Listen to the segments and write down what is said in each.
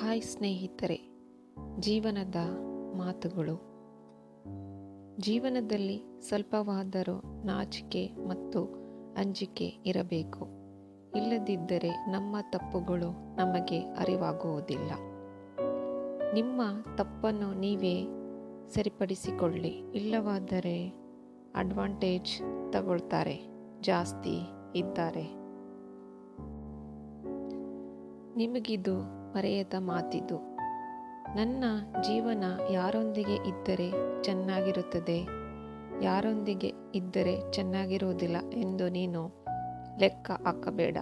Hi ಸ್ನೇಹಿತರೆ, ಜೀವನದ ಮಾತುಗಳು. ಜೀವನದಲ್ಲಿ ಸ್ವಲ್ಪವಾದರೂ ನಾಚಿಕೆ ಮತ್ತು ಅಂಜಿಕೆ ಇರಬೇಕು. ಇಲ್ಲದಿದ್ದರೆ ನಮ್ಮ ತಪ್ಪುಗಳು ನಮಗೆ ಅರಿವಾಗುವುದಿಲ್ಲ. ನಿಮ್ಮ ತಪ್ಪನ್ನು ನೀವೇ ಸರಿಪಡಿಸಿಕೊಳ್ಳಿ. ಇಲ್ಲವಾದರೆ ಅಡ್ವಾಂಟೇಜ್ ತಗೊಳ್ತಾರೆ, ಜಾಸ್ತಿ ಇದ್ದಾರೆ. ನಿಮಗಿದು ಮರೆಯದ ಮಾತಿದು. ನನ್ನ ಜೀವನ ಯಾರೊಂದಿಗೆ ಇದ್ದರೆ ಚೆನ್ನಾಗಿರುತ್ತದೆ? ಯಾರೊಂದಿಗೆ ಇದ್ದರೆ ಚೆನ್ನಾಗಿರುವುದಿಲ್ಲ ಎಂದು ನೀನು ಲೆಕ್ಕ ಹಾಕಬೇಡ.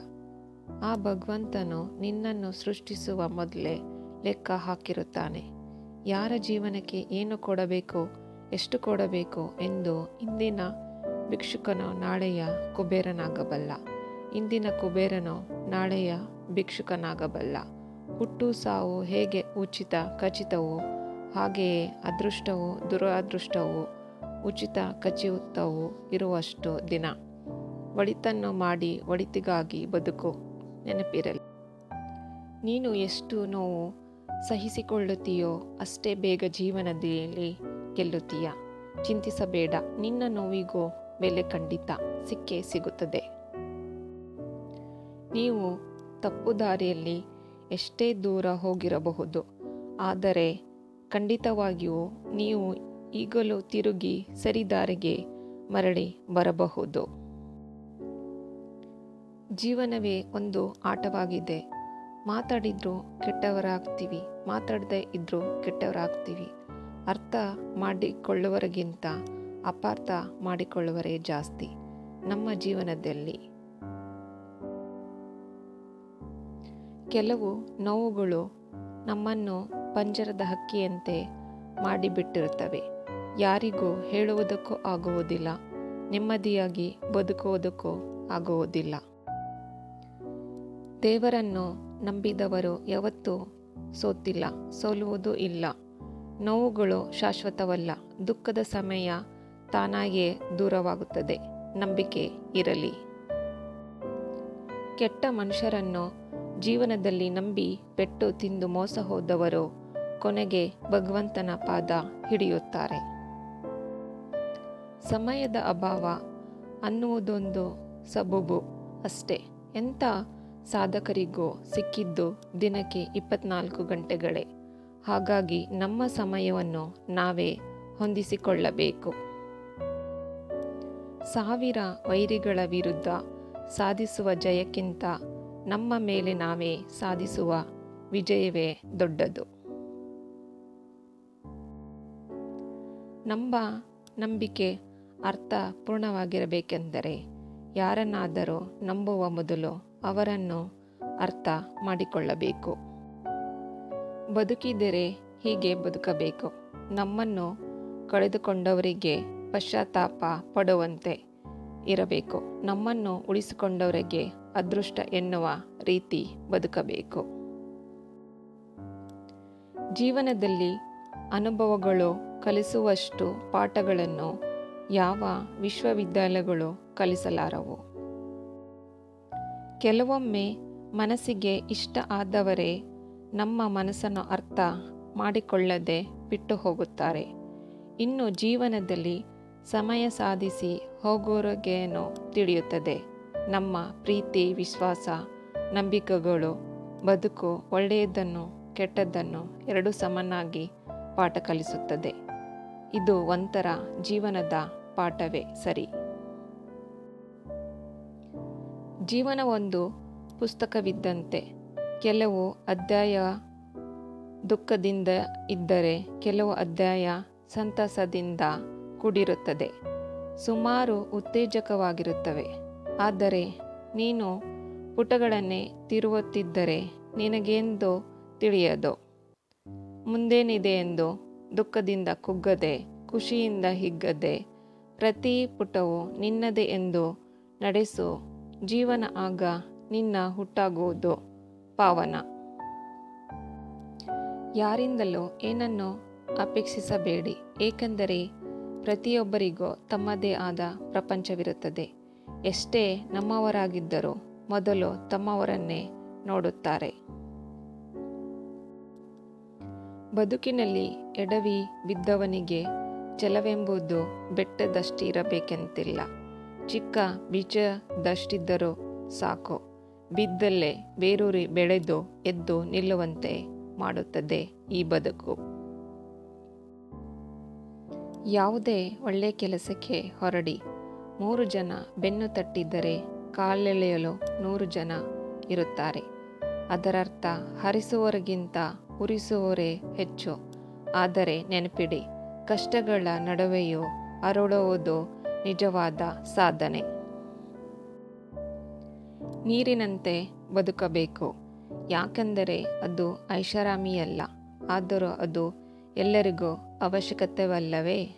ಆ ಭಗವಂತನು ನಿನ್ನನ್ನು ಸೃಷ್ಟಿಸುವ ಮೊದಲೇ ಲೆಕ್ಕ ಹಾಕಿರುತ್ತಾನೆ. ಯಾರ ಜೀವನಕ್ಕೆ ಏನು ಕೊಡಬೇಕು, ಎಷ್ಟು ಕೊಡಬೇಕು ಎಂದು ಇಂದಿನ ಭಿಕ್ಷುಕನು ನಾಳೆಯ ಕುಬೇರನಾಗಬಲ್ಲ. ಇಂದಿನ ಕುಬೇರನು ನಾಳೆಯ ಭಿಕ್ಷುಕನಾಗಬಲ್ಲ. ಹುಟ್ಟು ಸಾವು ಹೇಗೆ ಉಚಿತ, ಖಚಿತವೋ ಹಾಗೆಯೇ ಅದೃಷ್ಟವು, ದುರದೃಷ್ಟವು, ಉಚಿತ, ಖಚಿತವೂ ಇರುವಷ್ಟು ದಿನ. ಒಳಿತನ್ನು ಮಾಡಿ ಒಳಿತಿಗಾಗಿ ಬದುಕು ನೆನಪಿರಲಿ. ನೀನು ಎಷ್ಟು ನೋವು ಸಹಿಸಿಕೊಳ್ಳುತ್ತೀಯೋ ಅಷ್ಟೇ ಬೇಗ ಜೀವನದಲ್ಲಿ ಗೆಲ್ಲುತ್ತೀಯ. ಚಿಂತಿಸಬೇಡ, ನಿನ್ನ ನೋವಿಗೂ ಬೆಲೆ ಖಂಡಿತ ಸಿಕ್ಕೇ ಸಿಗುತ್ತದೆ. ನೀವು ತಪ್ಪು ದಾರಿಯಲ್ಲಿ ಎಷ್ಟೇ ದೂರ ಹೋಗಿರಬಹುದು. ಆದರೆ ಖಂಡಿತವಾಗಿಯೂ ನೀವು ಈಗಲೂ ತಿರುಗಿ ಸರಿದಾರಿಗೆ ಮರಳಿ ಬರಬಹುದು. ಜೀವನವೇ ಒಂದು ಆಟವಾಗಿದೆ. ಮಾತಾಡಿದ್ರು ಕೆಟ್ಟವರಾಗ್ತೀವಿ, ಮಾತಾಡದೇ ಇದ್ದರೂ ಕೆಟ್ಟವರಾಗ್ತೀವಿ. ಅರ್ಥ ಮಾಡಿಕೊಳ್ಳುವವರಿಗಿಂತ ಅಪಾರ್ಥ ಮಾಡಿಕೊಳ್ಳುವರೇ ಜಾಸ್ತಿ ನಮ್ಮ ಜೀವನದಲ್ಲಿ. ಕೆಲವು ನೋವುಗಳು ನಮ್ಮನ್ನು ಪಂಜರದ ಹಕ್ಕಿಯಂತೆ ಮಾಡಿಬಿಟ್ಟಿರುತ್ತವೆ. ಯಾರಿಗೂ ಹೇಳುವುದಕ್ಕೂ ಆಗುವುದಿಲ್ಲ, ನೆಮ್ಮದಿಯಾಗಿ ಬದುಕುವುದಕ್ಕೂ ಆಗುವುದಿಲ್ಲ. ದೇವರನ್ನು ನಂಬಿದವರು ಯಾವತ್ತೂ ಸೋತಿಲ್ಲ, ಸೋಲುವುದೂ ಇಲ್ಲ. ನೋವುಗಳು ಶಾಶ್ವತವಲ್ಲ, ದುಃಖದ ಸಮಯ ತಾನಾಗಿಯೇ ದೂರವಾಗುತ್ತದೆ, ನಂಬಿಕೆ ಇರಲಿ. ಕೆಟ್ಟ ಮನುಷ್ಯರನ್ನು ಜೀವನದಲ್ಲಿ ನಂಬಿ ಪೆಟ್ಟು ತಿಂದು ಮೋಸ ಹೋದವರು ಕೊನೆಗೆ ಭಗವಂತನ ಪಾದ ಹಿಡಿಯುತ್ತಾರೆ. ಸಮಯದ ಅಭಾವ ಅನ್ನುವುದೊಂದು ಸಬಬು ಅಷ್ಟೇ. ಎಂಥ ಸಾಧಕರಿಗೂ ಸಿಕ್ಕಿದ್ದು ದಿನಕ್ಕೆ ಇಪ್ಪತ್ನಾಲ್ಕು ಗಂಟೆಗಳೇ. ಹಾಗಾಗಿ ನಮ್ಮ ಸಮಯವನ್ನು ನಾವೇ ಹೊಂದಿಸಿಕೊಳ್ಳಬೇಕು. ಸಾವಿರ ವೈರಿಗಳ ವಿರುದ್ಧ ಸಾಧಿಸುವ ಜಯಕ್ಕಿಂತ ನಮ್ಮ ಮೇಲೆ ನಾವೇ ಸಾಧಿಸುವ ವಿಜಯವೇ ದೊಡ್ಡದು. ನಮ್ಮ ನಂಬಿಕೆ ಅರ್ಥಪೂರ್ಣವಾಗಿರಬೇಕೆಂದರೆ ಯಾರನ್ನಾದರೂ ನಂಬುವ ಮೊದಲು ಅವರನ್ನು ಅರ್ಥ ಮಾಡಿಕೊಳ್ಳಬೇಕು. ಬದುಕಿದರೆ ಹೀಗೆ ಬದುಕಬೇಕು. ನಮ್ಮನ್ನು ಕಳೆದುಕೊಂಡವರಿಗೆ ಪಶ್ಚಾತ್ತಾಪ ಪಡುವಂತೆ ಇರಬೇಕು. ನಮ್ಮನ್ನು ಉಳಿಸಿಕೊಂಡವರಿಗೆ ಅದೃಷ್ಟ ಎನ್ನುವ ರೀತಿ ಬದುಕಬೇಕು. ಜೀವನದಲ್ಲಿ ಅನುಭವಗಳು ಕಲಿಸುವಷ್ಟು ಪಾಠಗಳನ್ನು ಯಾವ ವಿಶ್ವವಿದ್ಯಾಲಯಗಳು ಕಲಿಸಲಾರವು? ಕೆಲವೊಮ್ಮೆ ಮನಸ್ಸಿಗೆ ಇಷ್ಟ ಆದವರೇ ನಮ್ಮ ಮನಸ್ಸನ್ನು ಅರ್ಥ ಮಾಡಿಕೊಳ್ಳದೆ ಬಿಟ್ಟು ಹೋಗುತ್ತಾರೆ. ಇನ್ನು ಜೀವನದಲ್ಲಿ ಸಮಯ ಸಾಧಿಸಿ ಹೋಗೋರಿಗೇನೋ ತಿಳಿಯುತ್ತದೆ. ನಮ್ಮ ಪ್ರೀತಿ, ವಿಶ್ವಾಸ, ನಂಬಿಕೆಗಳು, ಬದುಕು ಒಳ್ಳೆಯದನ್ನು ಕೆಟ್ಟದ್ದನ್ನು ಎರಡು ಸಮನಾಗಿ ಪಾಠ ಕಲಿಸುತ್ತದೆ. ಇದು ಒಂಥರ ಜೀವನದ ಪಾಠವೇ ಸರಿ. ಜೀವನ ಒಂದು ಪುಸ್ತಕವಿದ್ದಂತೆ ಕೆಲವು ಅಧ್ಯಾಯ ದುಃಖದಿಂದ ಇದ್ದರೆ, ಕೆಲವು ಅಧ್ಯಾಯ ಸಂತಸದಿಂದ ಕೂಡಿರುತ್ತದೆ. ಸುಮಾರು ಉತ್ತೇಜಕವಾಗಿರುತ್ತವೆ. ಆದರೆ ನೀನು ಪುಟಗಳನ್ನೇ ತಿರುವುತ್ತಿದ್ದರೆ ನಿನಗೆಂದು ತಿಳಿಯದು? ಮುಂದೇನಿದೆ ಎಂದು ದುಃಖದಿಂದ ಕುಗ್ಗದೆ, ಖುಷಿಯಿಂದ ಹಿಗ್ಗದೆ, ಪ್ರತಿ ಪುಟವು ನಿನ್ನದೇ ಎಂದು ನಡೆಸು. ಜೀವನ ಆಗ ನಿನ್ನ ಹುಟ್ಟಾಗುವುದು ಪಾವನ. ಯಾರಿಂದಲೂ ಏನನ್ನು ಅಪೇಕ್ಷಿಸಬೇಡಿ. ಏಕೆಂದರೆ ಪ್ರತಿಯೊಬ್ಬರಿಗೂ ತಮ್ಮದೇ ಆದ ಪ್ರಪಂಚವಿರುತ್ತದೆ. ಎಷ್ಟೇ ನಮ್ಮವರಾಗಿದ್ದರೂ ಮೊದಲು ತಮ್ಮವರನ್ನೇ ನೋಡುತ್ತಾರೆ. ಬದುಕಿನಲ್ಲಿ ಎಡವಿ ಬಿದ್ದವನಿಗೆ ಛಲವೆಂಬುದು ಬೆಟ್ಟದಷ್ಟಿರಬೇಕೆಂತಿಲ್ಲ. ಚಿಕ್ಕ ಬೀಜದಷ್ಟಿದ್ದರೂ ಸಾಕು. ಬಿದ್ದಲ್ಲೇ ಬೇರೂರಿ ಬೆಳೆದು ಎದ್ದು ನಿಲ್ಲುವಂತೆ ಮಾಡುತ್ತದೆ ಈ ಬದುಕು. ಯಾವುದೇ ಒಳ್ಳೆ ಕೆಲಸಕ್ಕೆ ಹೊರಡಿ. ಮೂರು ಜನ ಬೆನ್ನು ತಟ್ಟಿದ್ದರೆ ಕಾಲೆಳೆಯಲು ನೂರು ಜನ ಇರುತ್ತಾರೆ. ಅದರರ್ಥ ಹರಿಸುವವರಿಗಿಂತ ಉರಿಸುವವರೇ ಹೆಚ್ಚು. ಆದರೆ ನೆನಪಿಡಿ, ಕಷ್ಟಗಳ ನಡುವೆಯೂ ಅರಳುವುದು ನಿಜವಾದ ಸಾಧನೆ. ನೀರಿನಂತೆ ಬದುಕಬೇಕು. ಯಾಕೆಂದರೆ ಅದು ಐಷಾರಾಮಿಯಲ್ಲ. ಆದರೂ ಅದು ಎಲ್ಲರಿಗೂ ಅವಶ್ಯಕತೆವಲ್ಲವೇ?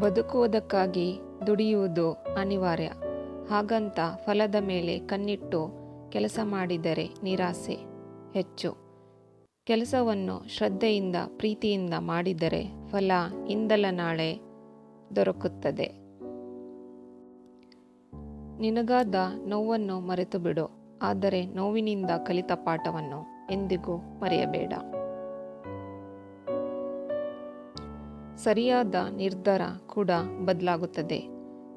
ಬದುಕುವುದಕ್ಕಾಗಿ ದುಡಿಯುವುದು ಅನಿವಾರ್ಯ. ಹಾಗಂತ ಫಲದ ಮೇಲೆ ಕಣ್ಣಿಟ್ಟು ಕೆಲಸ ಮಾಡಿದರೆ ನಿರಾಸೆ ಹೆಚ್ಚು. ಕೆಲಸವನ್ನು ಶ್ರದ್ಧೆಯಿಂದ, ಪ್ರೀತಿಯಿಂದ ಮಾಡಿದರೆ ಫಲ ಇಂದಲ ನಾಳೆ ದೊರಕುತ್ತದೆ. ನಿನಗಾದ ನೋವನ್ನು ಮರೆತು ಬಿಡು ಆದರೆ ನೋವಿನಿಂದ ಕಲಿತ ಪಾಠವನ್ನು ಎಂದಿಗೂ ಮರೆಯಬೇಡ. ಸರಿಯಾದ ನಿರ್ಧಾರ ಕೂಡ ಬದಲಾಗುತ್ತದೆ.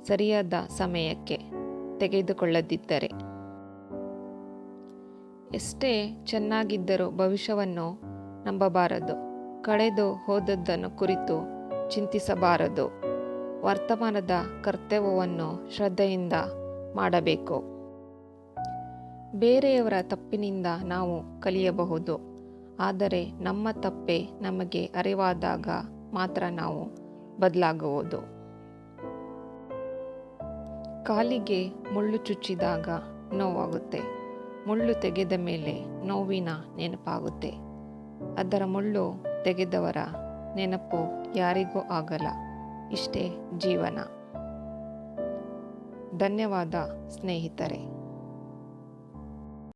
ಸರಿಯಾದ ಸಮಯಕ್ಕೆ ತೆಗೆದುಕೊಳ್ಳದಿದ್ದರೆ. ಎಷ್ಟೇ ಚೆನ್ನಾಗಿದ್ದರೂ ಭವಿಷ್ಯವನ್ನು ನಂಬಬಾರದು. ಕಳೆದು ಹೋದದ್ದನ್ನು ಕುರಿತು ಚಿಂತಿಸಬಾರದು. ವರ್ತಮಾನದ ಕರ್ತವ್ಯವನ್ನು ಶ್ರದ್ಧೆಯಿಂದ ಮಾಡಬೇಕು. ಬೇರೆಯವರ ತಪ್ಪಿನಿಂದ ನಾವು ಕಲಿಯಬಹುದು. ಆದರೆ ನಮ್ಮ ತಪ್ಪೆ ನಮಗೆ ಅರಿವಾದಾಗ ಮಾತ್ರ ನಾವು ಬದಲಾಗುವುದು ಕಾಲಿಗೆ ಮುಳ್ಳು ಚುಚ್ಚಿದಾಗ ನೋವಾಗುತ್ತೆ. ಮುಳ್ಳು ತೆಗೆದ ಮೇಲೆ ನೋವಿನ ನೆನಪಾಗುತ್ತೆ. ಅದರ ಮುಳ್ಳು ತೆಗೆದವರ ನೆನಪು ಯಾರಿಗೂ ಆಗಲ್ಲ. ಇಷ್ಟೇ ಜೀವನ. ಧನ್ಯವಾದ ಸ್ನೇಹಿತರೆ.